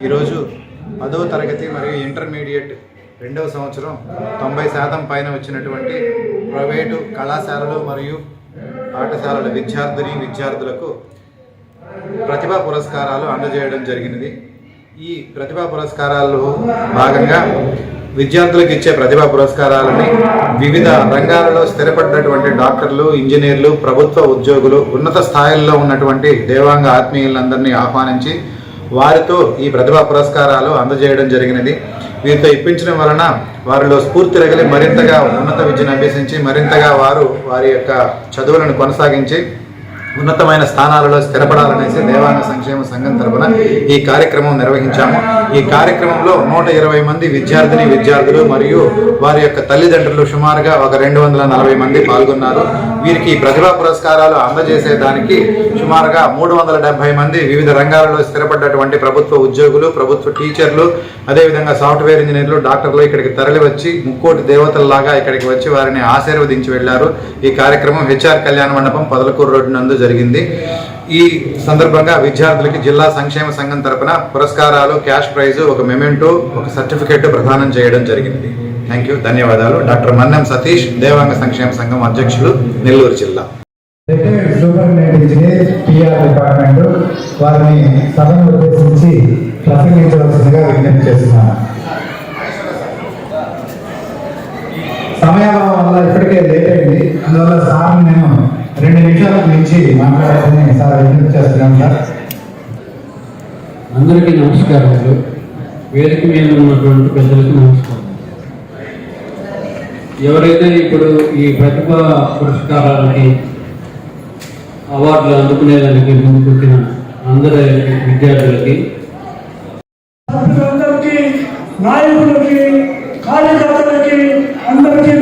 ఈరోజు పదవ తరగతి మరియు ఇంటర్మీడియట్ రెండవ సంవత్సరం తొంభై శాతం పైన వచ్చినటువంటి ప్రైవేటు కళాశాలలు మరియు పాఠశాలల విద్యార్థిని విద్యార్థులకు ప్రతిభా పురస్కారాలు అందజేయడం జరిగినది. ఈ ప్రతిభా పురస్కారాల్లో భాగంగా విద్యార్థులకు ఇచ్చే ప్రతిభా పురస్కారాలని వివిధ రంగాలలో స్థిరపడినటువంటి డాక్టర్లు ఇంజనీర్లు ప్రభుత్వ ఉద్యోగులు ఉన్నత స్థాయిల్లో ఉన్నటువంటి దేవాంగ ఆత్మీయులందరినీ ఆహ్వానించి వారితో ఈ ప్రతిభా పురస్కారాలు అందజేయడం జరిగినది. వీరితో ఇప్పించడం వలన వారిలో స్ఫూర్తి రగిలి మరింతగా ఉన్నత విద్యను అభ్యసించి మరింతగా వారు వారి యొక్క చదువులను కొనసాగించి ఉన్నతమైన స్థానాలలో స్థిరపడాలనేసి దేవాంగ సంక్షేమ సంఘం తరపున ఈ కార్యక్రమం నిర్వహించాము. ఈ కార్యక్రమంలో నూట ఇరవై మంది విద్యార్థిని విద్యార్థులు మరియు వారి యొక్క తల్లిదండ్రులు సుమారుగా ఒక రెండు వందల నలభై మంది పాల్గొన్నారు. వీరికి ప్రతిభా పురస్కారాలు అందజేసేదానికి సుమారుగా మూడు వందల డెబ్బై మంది వివిధ రంగాలలో స్థిరపడ్డటువంటి ప్రభుత్వ ఉద్యోగులు ప్రభుత్వ టీచర్లు అదేవిధంగా సాఫ్ట్వేర్ ఇంజనీర్లు డాక్టర్లు ఇక్కడికి తరలి వచ్చి ముక్కోటి దేవతల్లాగా ఇక్కడికి వచ్చి వారిని ఆశీర్వదించి వెళ్ళారు ఈ కార్యక్రమం హెచ్ఆర్ కళ్యాణ మండపం పదలకూరు రోడ్డు నందు జరిగింది. ఈ సందర్భంగా విద్యార్థులకి జిల్లా సంక్షేమ సంఘం తరపున పురస్కారాలు క్యాష్ ప్రైజ్ ఒక మెమెంటో ఒక సర్టిఫికేట్ ప్రదానం చేయడం జరిగింది. థ్యాంక్ యూ ధన్యవాదాలు. డాక్టర్ మన్నం సతీష్ దేవాంగ సంక్షేమ సంఘం అధ్యక్షులు నెల్లూరు జిల్లా. డిపార్ట్మెంట్ వారిని సభను ఉద్దేశించి ప్రసంగించవలసిందిగా విజ్ఞప్తి చేస్తున్నాను. సమయాభావం వల్ల ఇప్పటికే లేట్ అయింది. అందువల్ల సార్ నేను రెండు నిమిషాలకు మించి మాట్లాడాలని సార్ విజ్ఞప్తి చేస్తున్నాను సార్. అందరికీ నమస్కారాలు వేదిక మీద ఉన్నటువంటి పెద్దలకి నమస్కారం. ఎవరైతే ఇప్పుడు ఈ ప్రతిభ పురస్కారాలకి అవార్డులు అందుకునేదానికి ముందుకొచ్చిన అందరి విద్యార్థులకి నాయకులకి కార్యకర్తలకి అందరికీ